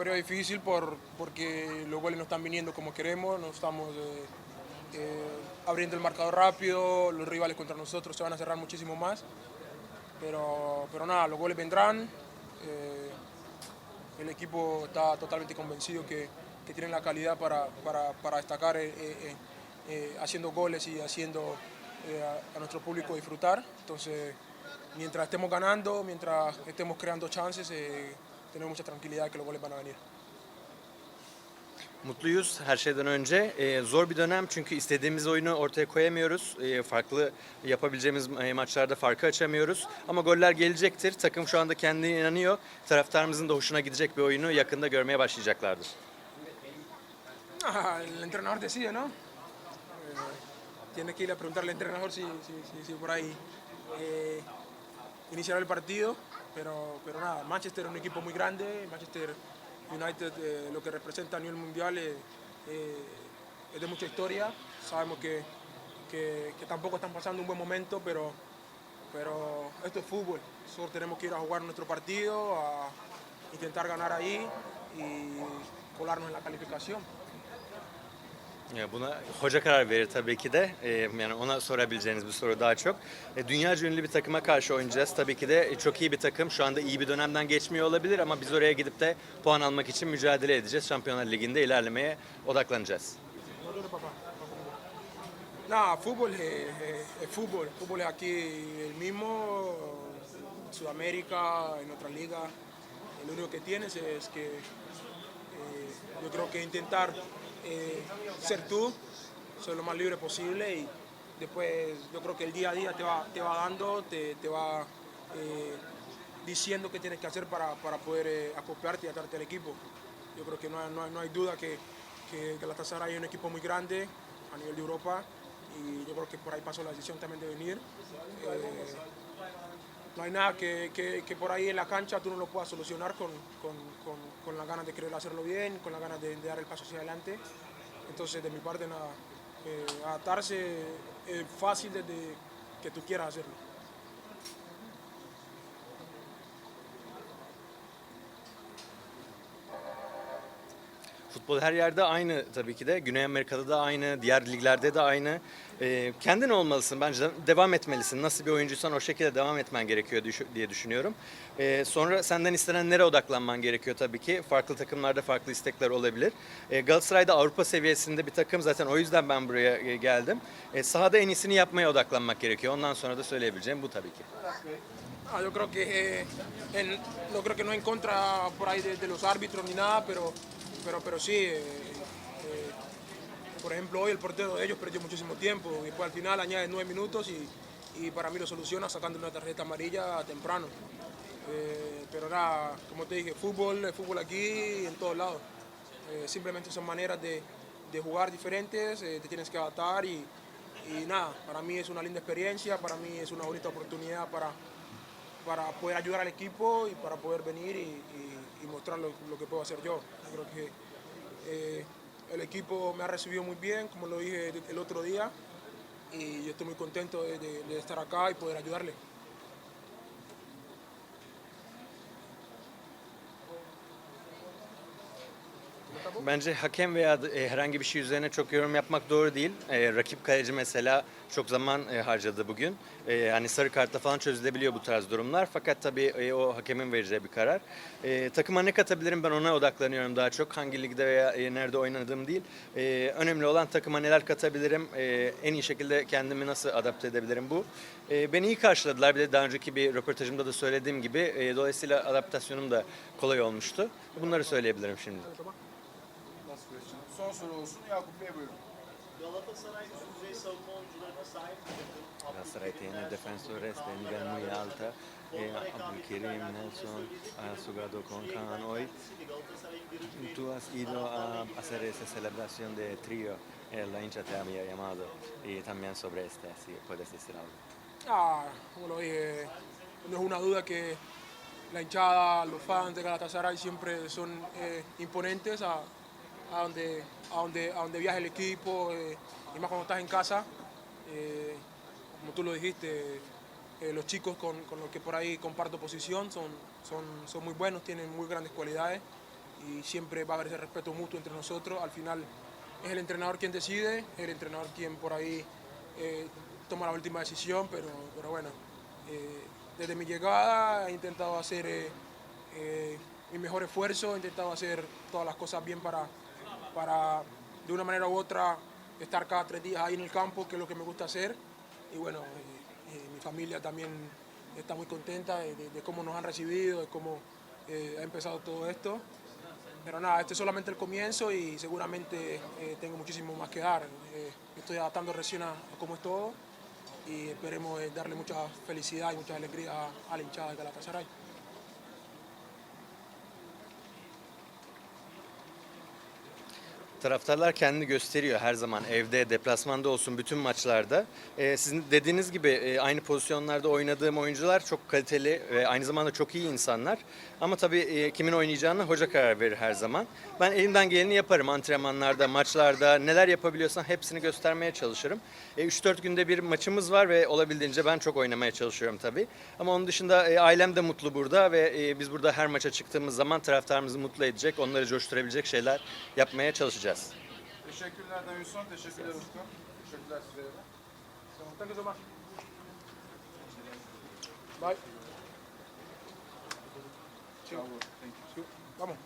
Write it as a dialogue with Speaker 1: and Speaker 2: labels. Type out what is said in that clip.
Speaker 1: periodo difícil por, porque los goles no están viniendo como queremos, no estamos eh, eh, abriendo el marcador rápido, los rivales contra nosotros se van a cerrar muchísimo más. Pero, pero nada, los goles vendrán. eh, el equipo está totalmente convencido que, que tienen la calidad para, para, para destacar eh, eh, eh, haciendo goles y haciendo a, a nuestro público disfrutar. Entonces, mientras estemos ganando, mientras estemos creando chances, tenemos mucha tranquilidad que los goles van a venir.
Speaker 2: Mutluyuz her şeyden önce. Ee, zor bir dönem çünkü istediğimiz oyunu ortaya koyamıyoruz. Ee, farklı yapabileceğimiz e, maçlarda farkı açamıyoruz. Ama goller gelecektir. Takım şu anda kendine inanıyor. Taraftarımızın da hoşuna gidecek bir oyunu yakında görmeye başlayacaklardır.
Speaker 1: Ah, el entrenador decide, ¿no? Eh, tiene que ir a preguntarle al entrenador si, si, si- si por ahí eh, iniciará el partido, pero, pero nada, Manchester es un equipo muy grande, Manchester United eh, lo que representa a nivel mundial eh, eh, es de mucha historia, sabemos que, que, que tampoco están pasando un buen momento, pero, pero esto es fútbol, nosotros tenemos que ir a jugar nuestro partido, a intentar ganar ahí y colarnos en la calificación.
Speaker 2: Ya Buna hoca karar verir tabii ki de. Ee, yani ona sorabileceğiniz bir soru daha çok. E, dünyaca ünlü bir takıma karşı oynayacağız. Tabii ki de e, çok iyi bir takım. Şu anda iyi bir dönemden geçmiyor olabilir ama biz oraya gidip de puan almak için mücadele edeceğiz. Şampiyonlar Ligi'nde ilerlemeye odaklanacağız.
Speaker 1: Nada, fútbol es, es fútbol. Fútbol es aquí el mismo, Sudamérica, en otra liga. Lo único que tienes es que eh, yo creo que intentar eh, ser tú, ser lo más libre posible y después yo creo que el día a día te va, te va dando, te, te va eh, diciendo qué tienes que hacer para, para poder eh, acoplarte y atarte al equipo. Yo creo que no no no hay duda que, que Galatasaray es un equipo muy grande a nivel de Europa y yo creo que por ahí pasó la decisión también de venir. Eh, no hay nada que, que- por ahí en la cancha tú no lo puedas solucionar con, con, con, las ganas de querer hacerlo bien, con las ganas de, dar el paso hacia adelante. Entonces, de mi parte, nada, eh, adaptarse es fácil desde que tú quieras hacerlo.
Speaker 2: Futbol her yerde aynı tabii ki de. Güney Amerika'da da aynı, diğer liglerde de aynı. Ee, kendin olmalısın bence de- devam etmelisin. Nasıl bir oyuncuysan o şekilde devam etmen gerekiyor düş- diye düşünüyorum. Ee, sonra senden istenen nereye odaklanman gerekiyor tabii ki. Farklı takımlarda farklı istekler olabilir. Ee, Galatasaray'da Avrupa seviyesinde bir takım zaten o yüzden ben buraya e, geldim. Ee, sahada en iyisini yapmaya odaklanmak gerekiyor. Ondan sonra da söyleyebileceğim bu tabii ki.
Speaker 1: Ah, yo creo que eh, en- no creo que no en contra por ahí de, de los árbitros ni nada, pero, pero, pero sí. eh, eh, por ejemplo, hoy el portero de ellos perdió muchísimo tiempo. y Después al final añade nueve minutos y, y para mí lo soluciona sacando una tarjeta amarilla temprano. Eh, pero nada, como te dije, fútbol, fútbol aquí y en todos lados. Simplemente son maneras de, de jugar diferentes, te tienes que adaptar y, nada, para mí es una linda experiencia, para mí es una bonita oportunidad para, para poder ayudar al equipo y para poder venir y- y mostrar lo, que puedo hacer yo. Creo que eh, el equipo me ha recibido muy bien, como lo dije el otro día, y yo estoy muy contento de- de estar acá y poder ayudarle.
Speaker 2: Bence hakem veya e, herhangi bir şey üzerine çok yorum yapmak doğru değil. E, rakip kaleci mesela çok zaman e, harcadı bugün. E, hani sarı kartla falan çözülebiliyor bu tarz durumlar. Fakat tabii e, o hakemin vereceği bir karar. E, takıma ne katabilirim ben ona odaklanıyorum daha çok. Hangi ligde veya e, nerede oynadığım değil. E, önemli olan takıma neler katabilirim, e, en iyi şekilde kendimi nasıl adapte edebilirim bu. E, beni iyi karşıladılar. Bir de daha önceki bir röportajımda da söylediğim gibi. E, dolayısıyla adaptasyonum da kolay olmuştu. Bunları söyleyebilirim şimdi.
Speaker 3: Last question. Son soru olsun. Yakup Bey buyurun.
Speaker 4: Galatasaray üst düzey savunma oyuncularına sahip bir takım.
Speaker 2: Galatasaray tiene defensores de nivel muy alta. Eh, Nelson ha jugado con Khan hoy. Tú has ido a hacer esa celebración de trío. Eh, la hincha te había llamado. Y también sobre este, si puedes decir algo.
Speaker 1: Ah, dije, no es una duda que la hinchada, los fans de Galatasaray siempre son eh, imponentes a, a donde, a, donde, a donde viaja el equipo eh, y más cuando estás en casa. Eh, como tú lo dijiste, eh, los chicos con, con los que por ahí comparto posición son, son, son muy buenos, tienen muy grandes cualidades y siempre va a haber ese respeto mutuo entre nosotros. Al final es el entrenador quien decide, es el entrenador quien por ahí toma la última decisión, pero, pero bueno, desde mi llegada he intentado hacer mi mejor esfuerzo, he intentado hacer todas las cosas bien para, para de una manera u otra estar cada tres días ahí en el campo, que es lo que me gusta hacer. Y bueno, eh, eh, mi familia también está muy contenta de, cómo nos han recibido, de cómo eh, ha empezado todo esto. Pero nada, este es solamente el comienzo y seguramente tengo muchísimo más que dar. Estoy adaptando recién a, cómo es todo y esperemos darle mucha felicidad y mucha alegría a, a la hinchada de Galatasaray.
Speaker 2: Taraftarlar kendini gösteriyor her zaman evde, deplasmanda olsun bütün maçlarda. Ee, sizin dediğiniz gibi e, aynı pozisyonlarda oynadığım oyuncular çok kaliteli ve aynı zamanda çok iyi insanlar. Ama tabii e, kimin oynayacağını hoca karar verir her zaman. Ben elimden geleni yaparım antrenmanlarda, maçlarda neler yapabiliyorsam hepsini göstermeye çalışırım. E, 3-4 günde bir maçımız var ve olabildiğince ben çok oynamaya çalışıyorum tabii. Ama onun dışında e, ailem de mutlu burada ve e, biz burada her maça çıktığımız zaman taraftarımızı mutlu edecek, onları coşturabilecek şeyler yapmaya çalışacağız yapacağız.
Speaker 3: Teşekkürler Davinson, teşekkürler Usta. Teşekkürler size.
Speaker 1: Mutlaka zaman. Bye.
Speaker 3: Bravo, thank you.
Speaker 1: Vamos.